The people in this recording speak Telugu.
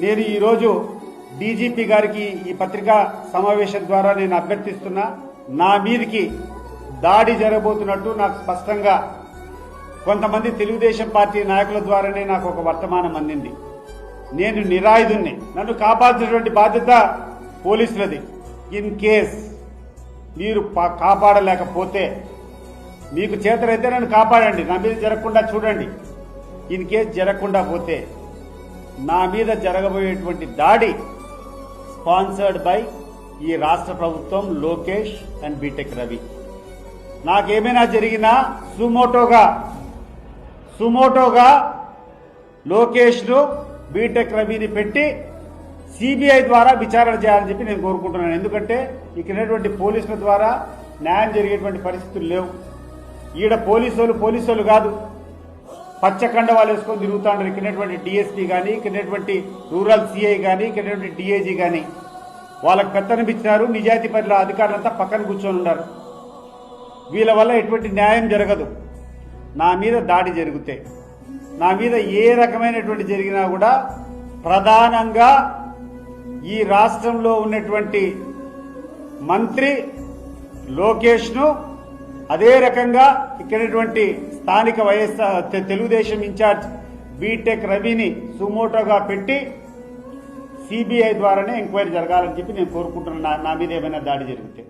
నేను ఈరోజు డీజీపీ గారికి ఈ పత్రికా సమావేశం ద్వారా నేను అభ్యర్థిస్తున్నా నా మీదికి దాడి జరగబోతున్నట్టు నాకు స్పష్టంగా కొంతమంది తెలుగుదేశం పార్టీ నాయకుల ద్వారానే నాకు ఒక వర్తమానం అందింది. నేను నిరాయుధుణ్ణి. నన్ను కాపాడినటువంటి బాధ్యత పోలీసులది. ఇన్ కేస్ మీరు పా- కాపాడలేకపోతే మీకు చేతనైతే నన్ను కాపాడండి. నా మీద జరగకుండా చూడండి. ఇన్ కేస్ జరగకుండా పోతే నా మీద జరగబోయేటువంటి దాడి స్పాన్సర్డ్ బై ఈ రాష్ట్ర ప్రభుత్వం లోకేష్ అండ్ బీటెక్ రవి. నాకేమైనా జరిగినా సుమోటోగా సుమోటోగా లోకేష్ను బీటెక్ రవిని పెట్టి సిబిఐ ద్వారా విచారణ చేయాలని చెప్పి నేను కోరుకుంటున్నాను. ఎందుకంటే ఇక్కడ పోలీసుల ద్వారా న్యాయం జరిగేటువంటి పరిస్థితులు లేవు. ఈడ పోలీసు వాళ్ళు పోలీసు వాళ్ళు కాదు. పచ్చకండ వాళ్ళు వేసుకొని తిరుగుతాండ్రు ఇక్కడ డిఎస్పీ కానీ కిందటువంటి రూరల్ సిఐ కానీ కిందటువంటి ఉన్నటువంటి డిఐజీ కానీ వాళ్ళకు పెత్తనిపించినారు. ఇచ్చినారు నిజాయితీ పనుల అధికారులంతా పక్కన కూర్చొని ఉన్నారు. వీళ్ళ వల్ల ఎటువంటి న్యాయం జరగదు. నా మీద దాడి జరిగితే నా మీద ఏ రకమైనటువంటి జరిగినా కూడా ప్రధానంగా ఈ రాష్ట్రంలో ఉన్నటువంటి మంత్రి లోకేష్ను అదే రకంగా ఇక్కడటువంటి స్థానిక వైఎస్ఆర్ తెలుగుదేశం ఇన్ఛార్జ్ బీటెక్ రవిని సుమోటోగా పెట్టి సిబిఐ ద్వారానే ఎంక్వైరీ జరగాలని చెప్పి నేను కోరుకుంటున్నాను నా- నా మీద ఏమైనా దాడి జరిగితే.